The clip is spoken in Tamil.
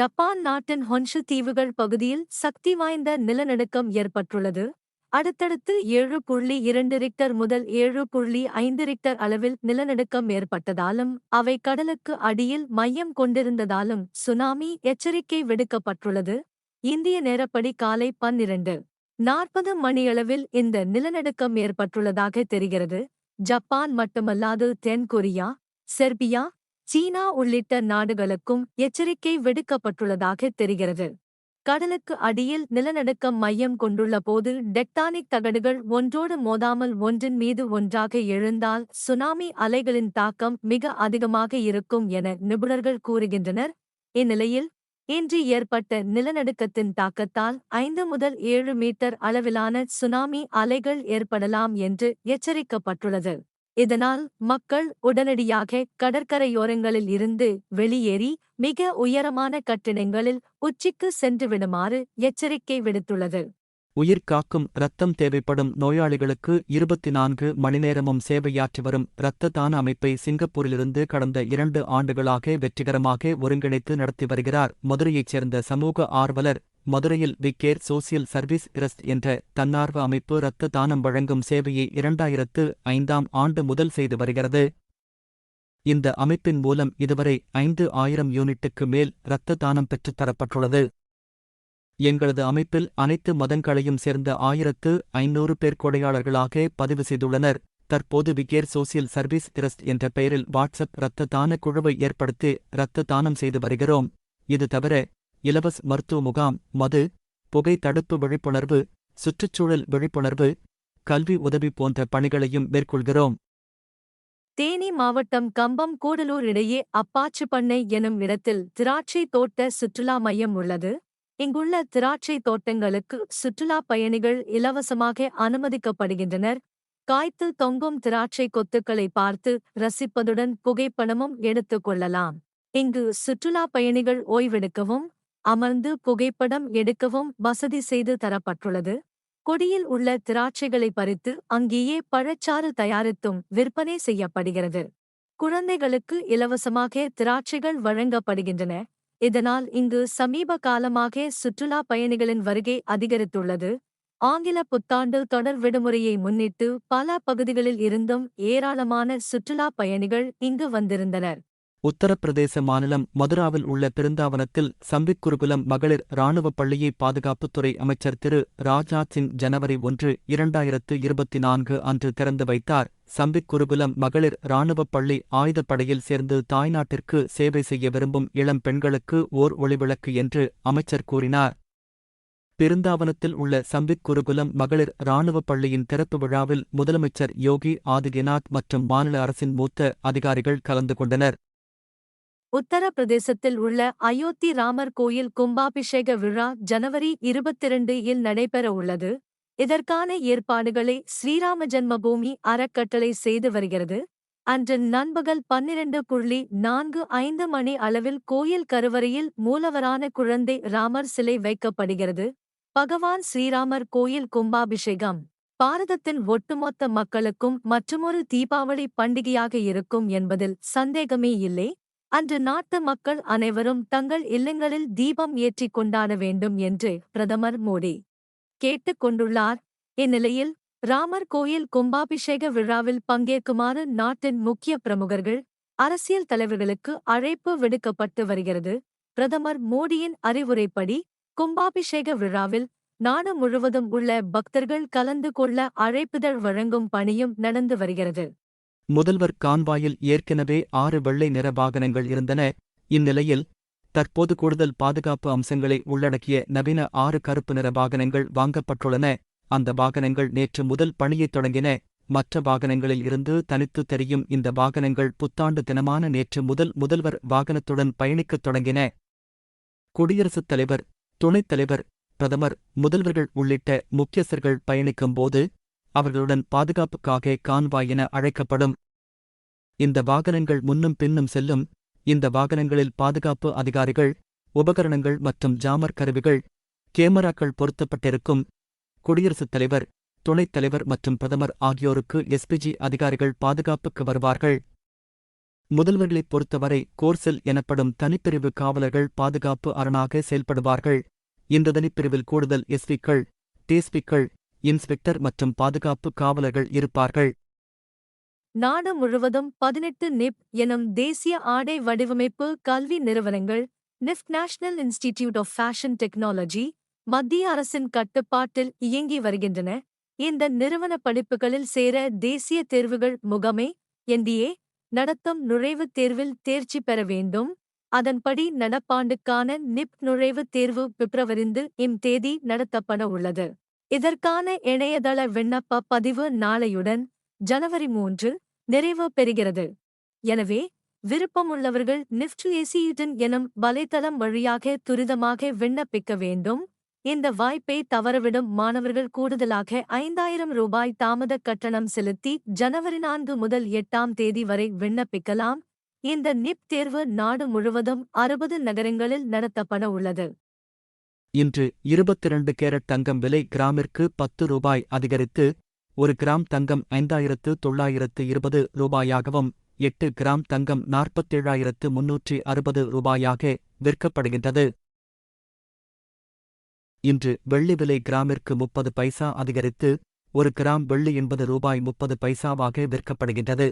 ஜப்பான் நாட்டின் ஹொன்ஷு தீவுகள் பகுதியில் சக்தி வாய்ந்த நிலநடுக்கம் ஏற்பட்டுள்ளது. அடுத்தடுத்து ஏழு புள்ளி இரண்டு ரிக்டர் முதல் ஏழு புள்ளி ஐந்து ரிக்டர் அளவில் நிலநடுக்கம் ஏற்பட்டதாலும் அவை கடலுக்கு அடியில் மையம் கொண்டிருந்ததாலும் சுனாமி எச்சரிக்கை விடுக்கப்பட்டுள்ளது. இந்திய நேரப்படி காலை பன்னிரண்டு நாற்பது மணியளவில் இந்த நிலநடுக்கம் ஏற்பட்டுள்ளதாக தெரிகிறது. ஜப்பான் மட்டுமல்லாது தென் கொரியா செர்பியா சீனா உள்ளிட்ட நாடுகளுக்கும் எச்சரிக்கை விடுக்கப்பட்டுள்ளதாக தெரிகிறது. கடலுக்கு அடியில் நிலநடுக்கம் மையம் கொண்டுள்ள போது டெக்டானிக் தகடுகள் ஒன்றோடு மோதாமல் ஒன்றின் மீது ஒன்றாக எழுந்தால் சுனாமி அலைகளின் தாக்கம் மிக அதிகமாக இருக்கும் என நிபுணர்கள் கூறுகின்றனர். இந்நிலையில் இன்று ஏற்பட்ட நிலநடுக்கத்தின் தாக்கத்தால் ஐந்து முதல் ஏழு மீட்டர் அளவிலான சுனாமி அலைகள் ஏற்படலாம் என்று எச்சரிக்கப்பட்டுள்ளது. இதனால் மக்கள் உடனடியாக கடற்கரையோரங்களில் இருந்து வெளியேறி மிக உயரமான கட்டிடங்களில் உச்சிக்கு சென்றுவிடுமாறு எச்சரிக்கை விடுத்துள்ளது. உயிர் காக்கும் இரத்தம் தேவைப்படும் நோயாளிகளுக்கு இருபத்தி நான்கு மணிநேரமும் சேவையாற்றி வரும் இரத்த தான அமைப்பை சிங்கப்பூரிலிருந்து கடந்த இரண்டு ஆண்டுகளாக வெற்றிகரமாக ஒருங்கிணைத்து நடத்தி வருகிறார் மதுரையைச் சேர்ந்த சமூக ஆர்வலர் மதுரையில் விக்கேர் சோசியல் சர்வீஸ் இரஸ்ட் என்ற தன்னார்வ அமைப்பு இரத்த தானம் வழங்கும் சேவையை இரண்டாயிரத்து ஐந்தாம் ஆண்டு முதல் செய்து வருகிறது. இந்த அமைப்பின் மூலம் இதுவரை ஐந்து ஆயிரம் யூனிட்டுக்கு மேல் இரத்த தானம் பெற்றுத் தரப்பட்டுள்ளது. எங்களது அமைப்பில் அனைத்து மதங்களையும் சேர்ந்த ஆயிரத்து ஐநூறு பேர் கொடையாளர்களாக பதிவு செய்துள்ளனர். தற்போது விகேர் சோசியல் சர்வீஸ் டிரஸ்ட் என்ற பெயரில் வாட்ஸ்அப் இரத்த தான குழுவை ஏற்படுத்தி இரத்த தானம் செய்து வருகிறோம். இது தவிர இலவச மருத்துவ முகாம் மது புகை தடுப்பு விழிப்புணர்வு சுற்றுச்சூழல் விழிப்புணர்வு கல்வி உதவி போன்ற பணிகளையும் மேற்கொள்கிறோம். தேனி மாவட்டம் கம்பம் கூடலூர் இடையே அப்பாச்சு பண்ணை எனும் இடத்தில் திராட்சை தோட்ட சுற்றுலா மையம் உள்ளது. இங்குள்ள திராட்சை தோட்டங்களுக்கு சுற்றுலா பயணிகள் இலவசமாக அனுமதிக்கப்படுகின்றனர். காய்த்து தொங்கும் திராட்சை கொத்துக்களை பார்த்து ரசிப்பதுடன் புகைப்படமும் எடுத்துக் கொள்ளலாம். இங்கு சுற்றுலா பயணிகள் ஓய்வெடுக்கவும் அமர்ந்து புகைப்படம் எடுக்கவும் வசதி செய்து தரப்பட்டுள்ளது. கொடியில் உள்ள திராட்சைகளை பறித்து அங்கேயே பழச்சாறு தயாரித்தும் விற்பனை செய்யப்படுகிறது. குழந்தைகளுக்கு இலவசமாக திராட்சைகள் வழங்கப்படுகின்றன. இதனால் இங்கு சமீப காலமாக சுற்றுலா பயணிகளின் வருகை அதிகரித்துள்ளது. ஆங்கில புத்தாண்டு தொடர் விடுமுறையை முன்னிட்டு பல பகுதிகளில் இருந்தும் ஏராளமான சுற்றுலா பயணிகள் இங்கு வந்திருந்தனர். உத்தரப்பிரதேச மாநிலம் மதுராவில் உள்ள பிருந்தாவனத்தில் சம்பித் குருகுலம் மகளிர் இராணுவப் பள்ளியை பாதுகாப்புத்துறை அமைச்சர் திரு. ராஜ்நாத் சிங் ஜனவரி ஒன்று இரண்டாயிரத்து இருபத்தி நான்கு அன்று திறந்து வைத்தார். சம்பித் குருகுலம் மகளிர் இராணுவப் பள்ளி ஆயுதப்படையில் சேர்ந்து தாய்நாட்டிற்கு சேவை செய்ய விரும்பும் இளம் பெண்களுக்கு ஓர் ஒளிவிளக்கு என்று அமைச்சர் கூறினார். பிருந்தாவனத்தில் உள்ள சம்பித் குருகுலம் மகளிர் இராணுவப் பள்ளியின் திறப்பு விழாவில் முதலமைச்சர் யோகி ஆதித்யநாத் மற்றும் மாநில அரசின் மூத்த அதிகாரிகள் கலந்து கொண்டனர். உத்தரப்பிரதேசத்தில் உள்ள அயோத்தி ராமர் கோயில் கும்பாபிஷேக விழா ஜனவரி இருபத்திரண்டு இல் நடைபெற உள்ளது. இதற்கான ஏற்பாடுகளை ஸ்ரீராம ஜன்மபூமி அறக்கட்டளை செய்து வருகிறது. அன்று நண்பகல் பன்னிரண்டு புள்ளி நான்கு ஐந்து மணி அளவில் கோயில் கருவறையில் மூலவரான குழந்தை ராமர் சிலை வைக்கப்படுகிறது. பகவான் ஸ்ரீராமர் கோயில் கும்பாபிஷேகம் பாரதத்தின் ஒட்டுமொத்த மக்களுக்கும் மற்றுமொரு தீபாவளி பண்டிகையாக இருக்கும் என்பதில் சந்தேகமே இல்லை. அன்று நாட்டு மக்கள் அனைவரும் தங்கள் இல்லங்களில் தீபம் ஏற்றிக் கொண்டாட வேண்டும் என்று பிரதமர் மோடி கேட்டுக் கொண்டுள்ளார். இந்நிலையில் ராமர் கோயில் கும்பாபிஷேக விழாவில் பங்கேற்குமாறு நாட்டின் முக்கிய பிரமுகர்கள் அரசியல் தலைவர்களுக்கு அழைப்பு விடுக்கப்பட்டு வருகிறது. பிரதமர் மோடியின் அறிவுரைப்படி கும்பாபிஷேக விழாவில் நாடு முழுவதும் உள்ள பக்தர்கள் கலந்து கொள்ள அழைப்புதழ் வழங்கும் பணியும் நடந்து வருகிறது. முதல்வர் கான்வாயில் ஏற்கனவே ஆறு வெள்ளை நிற வாகனங்கள் இருந்தன. இந்நிலையில் தற்போது கூடுதல் பாதுகாப்பு அம்சங்களை உள்ளடக்கிய நவீன ஆறு கருப்பு நிற வாகனங்கள் வாங்கப்பட்டுள்ளன. அந்த வாகனங்கள் நேற்று முதல் பணியைத் தொடங்கின. மற்ற வாகனங்களில் இருந்து தனித்து தெரியும் இந்த வாகனங்கள் புத்தாண்டு தினமான நேற்று முதல் முதல்வர் வாகனத்துடன் பயணிக்கத் தொடங்கின. குடியரசுத் தலைவர் துணைத் தலைவர் பிரதமர் முதல்வர்கள் உள்ளிட்ட முக்கியஸ்தர்கள் பயணிக்கும்போது அவர்களுடன் பாதுகாப்புக்காக கான்வாய் என அழைக்கப்படும். இந்த வாகனங்கள் முன்னும் பின்னும் செல்லும். இந்த வாகனங்களில் பாதுகாப்பு அதிகாரிகள் உபகரணங்கள் மற்றும் ஜாமர் கருவிகள் கேமராக்கள் பொருத்தப்பட்டிருக்கும். குடியரசுத் தலைவர் துணைத் தலைவர் மற்றும் பிரதமர் ஆகியோருக்கு எஸ்பிஜி அதிகாரிகள் பாதுகாப்புக்கு வருவார்கள். முதல்வர்களைப் பொறுத்தவரை கோர்செல் எனப்படும் தனிப்பிரிவு காவலர்கள் பாதுகாப்பு அரணாக செயல்படுவார்கள். இந்த தனிப்பிரிவில் கூடுதல் எஸ்பிக்கள் டிஎஸ்பிக்கள் இன்ஸ்பெக்டர் மற்றும் பாதுகாப்பு காவலர்கள் இருப்பார்கள். நாடு முழுவதும் பதினெட்டு நிப் எனும் தேசிய ஆடை வடிவமைப்பு கல்வி நிறுவனங்கள் NIFT national institute of fashion technology மத்திய அரசின் கட்டுப்பாட்டில் இயங்கி வருகின்றன. இந்த நிறுவன படிப்புகளில் சேர தேசிய தேர்வுகள் முகமை என்டிஏ நடத்தும் நுழைவுத் தேர்வில் தேர்ச்சி பெற வேண்டும். அதன்படி நடப்பாண்டுக்கான நிப் நுழைவுத் தேர்வு பிப்ரவரிந்து இம் தேதி நடத்தப்பட உள்ளது. இதற்கான இணையதள விண்ணப்ப பதிவு நாளையுடன் ஜனவரி மூன்று நிறைவு பெறுகிறது. எனவே விருப்பமுள்ளவர்கள் நிஃப்ட் ஏசியுடன் எனும் வலைத்தளம் வழியாக துரிதமாக விண்ணப்பிக்க வேண்டும். இந்த வாய்ப்பை தவறவிடும் மாணவர்கள் கூடுதலாக ஐந்தாயிரம் ரூபாய் தாமத கட்டணம் செலுத்தி ஜனவரி நான்கு முதல் எட்டாம் தேதி வரை விண்ணப்பிக்கலாம். இந்த நிப் தேர்வு நாடு முழுவதும் அறுபது நகரங்களில் நடத்தப்பட உள்ளது. இன்று இருபத்திரண்டு கேரட் தங்கம் விலை கிராமிற்கு பத்து ரூபாய் அதிகரித்து ஒரு கிராம் தங்கம் ஐந்தாயிரத்து தொள்ளாயிரத்து இருபது ரூபாயாகவும் எட்டு கிராம் தங்கம் நாற்பத்தேழாயிரத்து முன்னூற்றி அறுபது ரூபாயாக விற்கப்படுகின்றது. இன்று வெள்ளி விலை கிராமிற்கு முப்பது பைசா அதிகரித்து ஒரு கிராம் வெள்ளி எண்பது ரூபாய் முப்பது பைசாவாக விற்கப்படுகின்றது.